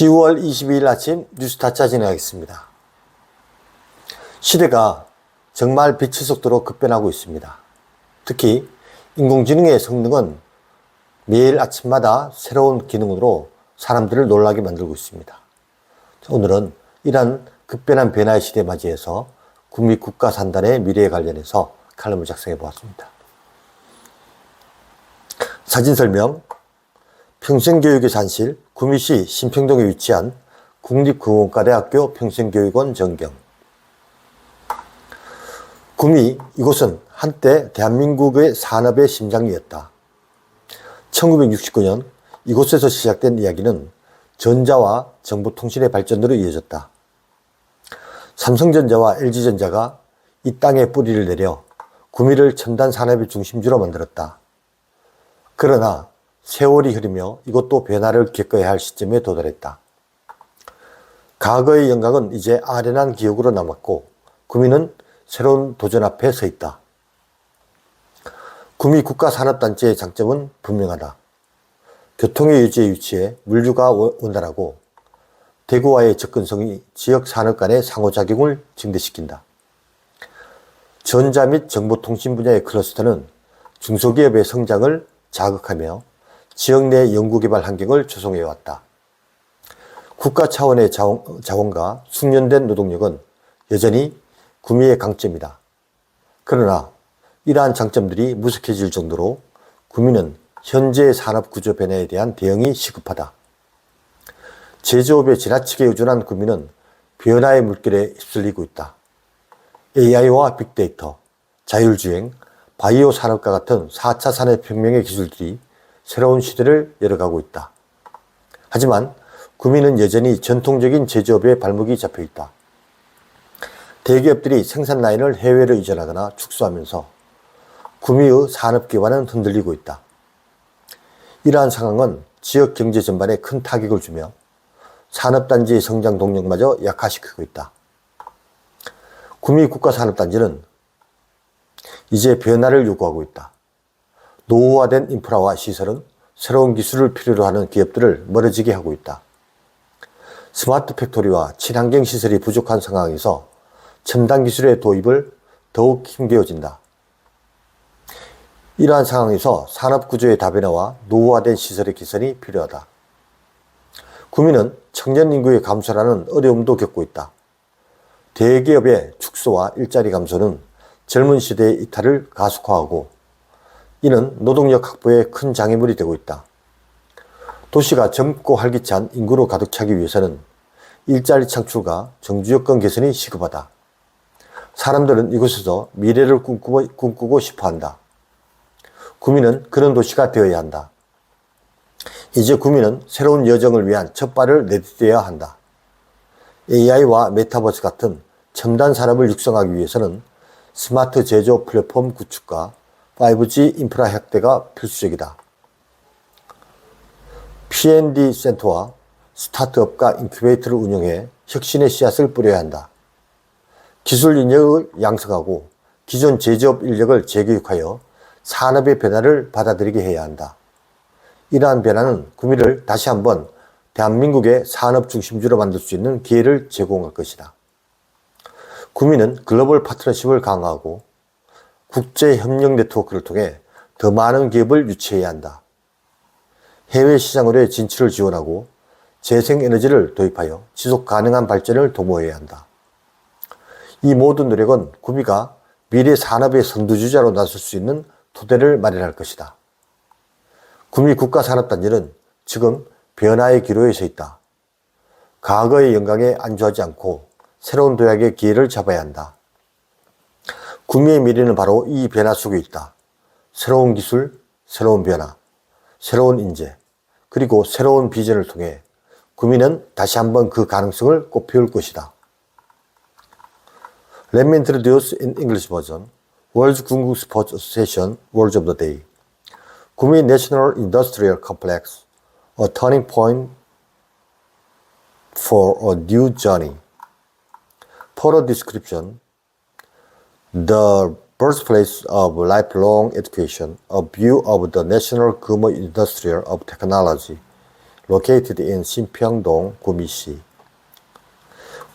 10월 22일 아침 뉴스타짜 진행하겠습니다. 시대가 정말 빛의 속도로 급변하고 있습니다. 특히 인공지능의 성능은 매일 아침마다 새로운 기능으로 사람들을 놀라게 만들고 있습니다. 오늘은 이러한 급변한 변화의 시대 맞이해서 국민 국가 산단의 미래에 관련해서 칼럼을 작성해 보았습니다. 사진 설명, 평생교육의 산실, 구미시 신평동에 위치한 국립국문과대학교 평생교육원 전경. 구미, 이곳은 한때 대한민국의 산업의 심장이었다. 1969년 이곳에서 시작된 이야기는 전자와 정보통신의 발전으로 이어졌다. 삼성전자와 LG전자가 이 땅에 뿌리를 내려 구미를 첨단 산업의 중심지로 만들었다. 그러나 세월이 흐르며 이것도 변화를 겪어야 할 시점에 도달했다. 과거의 영광은 이제 아련한 기억으로 남았고 구미는 새로운 도전 앞에 서 있다. 구미 국가산업단지의 장점은 분명하다. 교통의 유지에 위치해 물류가 원활하고 대구와의 접근성이 지역 산업 간의 상호작용을 증대시킨다. 전자 및 정보통신 분야의 클러스터는 중소기업의 성장을 자극하며 지역 내 연구개발 환경을 조성해 왔다. 국가 차원의 자원, 자원 과 숙련된 노동력은 여전히 구미의 강점이다. 그러나 이러한 장점들이 무색해질 정도로 구미는 현재 산업 구조 변화에 대한 대응이 시급하다. 제조업에 지나치게 의존한 구미는 변화의 물결에 휩쓸리고 있다. AI와 빅데이터, 자율주행, 바이오 산업과 같은 4차 산업혁명의 기술들이 새로운 시대를 열어가고 있다. 하지만 구미는 여전히 전통적인 제조업에 발목이 잡혀 있다. 대기업들이 생산 라인을 해외로 이전하거나 축소하면서 구미의 산업 기반은 흔들리고 있다. 이러한 상황은 지역 경제 전반에 큰 타격을 주며 산업단지의 성장 동력마저 약화시키고 있다. 구미 국가산업단지는 이제 변화를 요구하고 있다. 노후화된 인프라와 시설은 새로운 기술을 필요로 하는 기업들을 멀어지게 하고 있다. 스마트 팩토리와 친환경 시설이 부족한 상황에서 첨단 기술의 도입을 더욱 힘겨워진다. 이러한 상황에서 산업 구조의 다변화와 노후화된 시설의 개선이 필요하다. 구민은 청년 인구의 감소라는 어려움도 겪고 있다. 대기업의 축소와 일자리 감소는 젊은 시대의 이탈을 가속화하고 이는 노동력 확보에 큰 장애물이 되고 있다. 도시가 젊고 활기찬 인구로 가득 차기 위해서는 일자리 창출과 정주 여건 개선이 시급하다. 사람들은 이곳에서 미래를 꿈꾸고, 꿈꾸고 싶어 한다. 구민은 그런 도시가 되어야 한다. 이제 구민은 새로운 여정을 위한 첫 발을 내딛어야 한다. AI와 메타버스 같은 첨단 산업을 육성하기 위해서는 스마트 제조 플랫폼 구축과 5G 인프라 확대가 필수적이다. P&D 센터와 스타트업과 인큐베이터를 운영해 혁신의 씨앗을 뿌려야 한다. 기술 인력을 양성하고 기존 제조업 인력을 재교육하여 산업의 변화를 받아들이게 해야 한다. 이러한 변화는 구미를 다시 한번 대한민국의 산업 중심지로 만들 수 있는 기회를 제공할 것이다. 구미는 글로벌 파트너십을 강화하고 국제 협력 네트워크를 통해 더 많은 기업을 유치해야 한다. 해외 시장으로의 진출을 지원하고 재생에너지를 도입하여 지속 가능한 발전을 도모해야 한다. 이 모든 노력은 구미가 미래 산업의 선두주자로 나설 수 있는 토대를 마련할 것이다. 구미 국가산업단지는 지금 변화의 기로에 서 있다. 과거의 영광에 안주하지 않고 새로운 도약의 기회를 잡아야 한다. 구미의 미래는 바로 이 변화 속에 있다. 새로운 기술, 새로운 변화, 새로운 인재, 그리고 새로운 비전을 통해 구미는 다시 한번 그 가능성을 꽃피울 것이다. Let me introduce in English version World Gungu Sports Association Words of the Day. Gumi National Industrial Complex, a turning point for a new journey. Further description The birthplace of lifelong education, a view of the National Gumi Industrial of Technology, located in Sinpyeongdong, Gumi-si.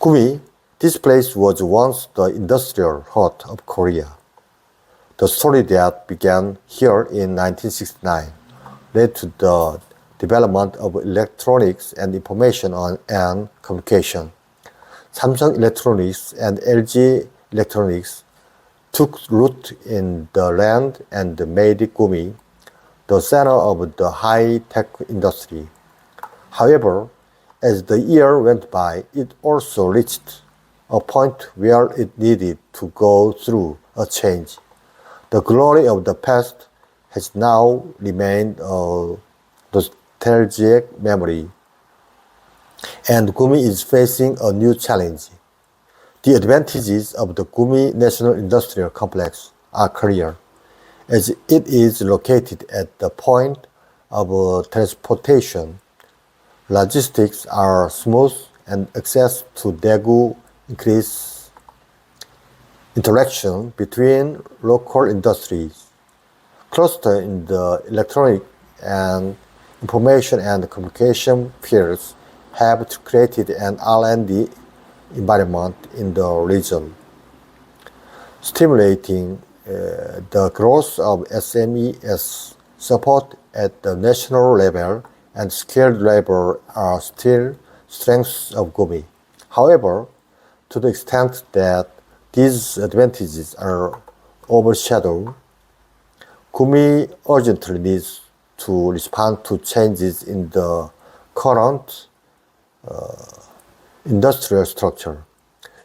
Gumi, this place was once the industrial heart of Korea. The story that began here in 1969 led to the development of electronics and information on, and communication. Samsung Electronics and LG Electronics took root in the land and made Gumi the center of the high-tech industry. However, as the year went by, it also reached a point where it needed to go through a change. The glory of the past has now remained a nostalgic memory, and Gumi is facing a new challenge. The advantages of the Gumi National Industrial Complex are clear, as it is located at the point of transportation. Logistics are smooth and access to Daegu increase interaction between local industries. Cluster in the electronic and information and communication fields have created an R&D environment in the region, stimulating uh, the growth of SMEs support at the national level and skilled labor are still strengths of Gumi. However, to the extent that these advantages are overshadowed, Gumi urgently needs to respond to changes in the current uh, industrial structure.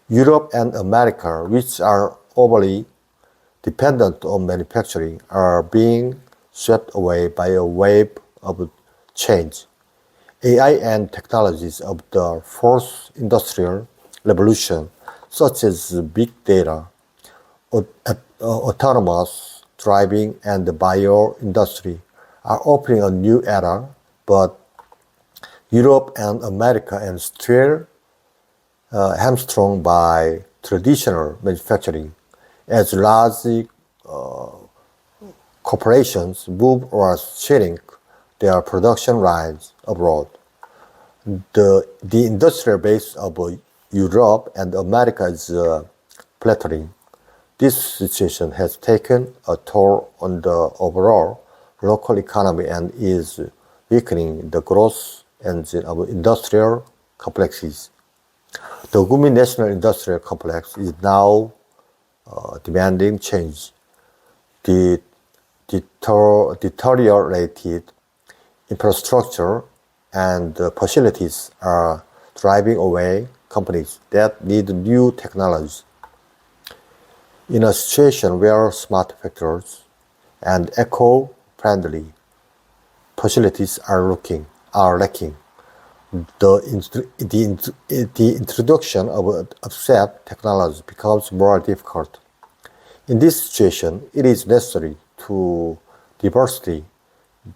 Europe and America, which are overly dependent on manufacturing, are being swept away by a wave of change. AI and technologies of the fourth industrial revolution, such as big data, uh, autonomous driving, and the bioindustry, are opening a new era, but Europe and America are still uh, hamstrung by traditional manufacturing as large uh, corporations move or shrink their production lines abroad. The, the industrial base of Europe and America is uh. This situation has taken a toll on the overall local economy and is weakening the growth engine of industrial complexes. The Gumi National Industrial Complex is now uh, demanding change. The deter- deteriorated infrastructure and facilities are driving away companies that need new technology. In a situation where smart factories and eco-friendly facilities are looking are lacking, the, the, the introduction of offset technology becomes more difficult. In this situation, it is necessary to diversify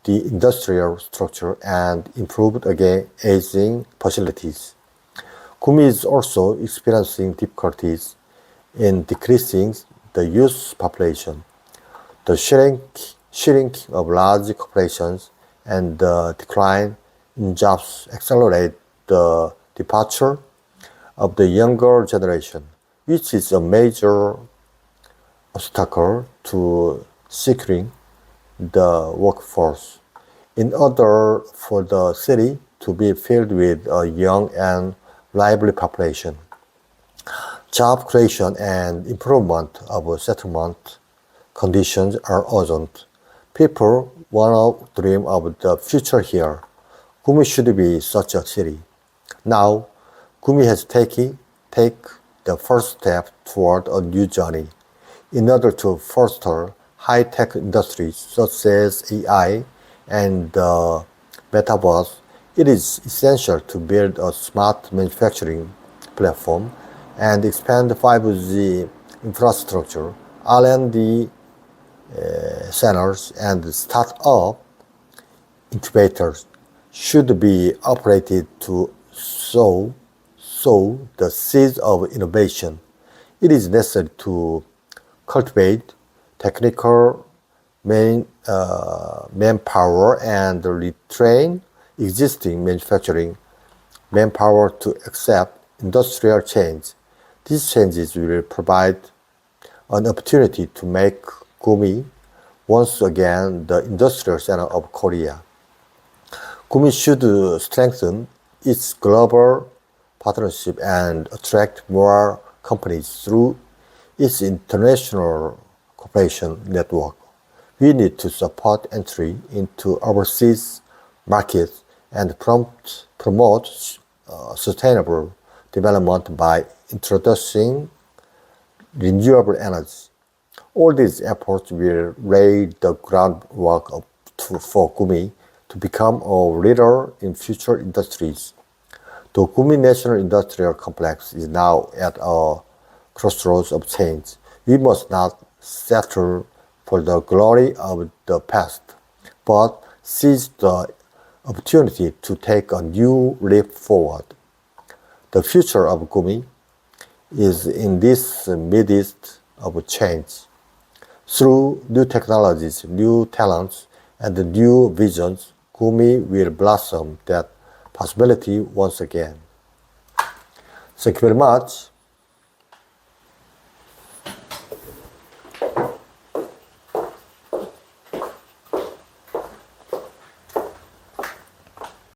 the industrial structure and improve again aging facilities. Gumi is also experiencing difficulties in decreasing the youth population. The shrink, shrinking of large corporations and the decline in jobs accelerate the departure of the younger generation, which is a major obstacle to securing the workforce. In order for the city to be filled with a young and lively population, job creation and improvement of settlement conditions are urgent. People want to dream of the future here. Gumi should be such a city. Now, Gumi has taken take the first step toward a new journey. In order to foster high-tech industries such as AI and the metaverse, it is essential to build a smart manufacturing platform and expand 5G infrastructure, R&D uh, centers, and start-up incubators should be operated to sow, sow the seeds of innovation. It is necessary to cultivate technical uh, manpower and retrain existing manufacturing manpower to accept industrial change. These changes will provide an opportunity to make Gumi once again the industrial center of Korea. Gumi should strengthen its global partnership and attract more companies through its international cooperation network. We need to support entry into overseas markets and prompt, promote uh, sustainable development by introducing renewable energy. All these efforts will lay the groundwork of, to, for Gumi to become a leader in future industries. The Gumi National Industrial Complex is now at a crossroads of change. We must not settle for the glory of the past, but seize the opportunity to take a new leap forward. The future of Gumi is in this midst of change. Through new technologies, new talents, and new visions, Gumi will blossom that possibility once again. Thank you very much.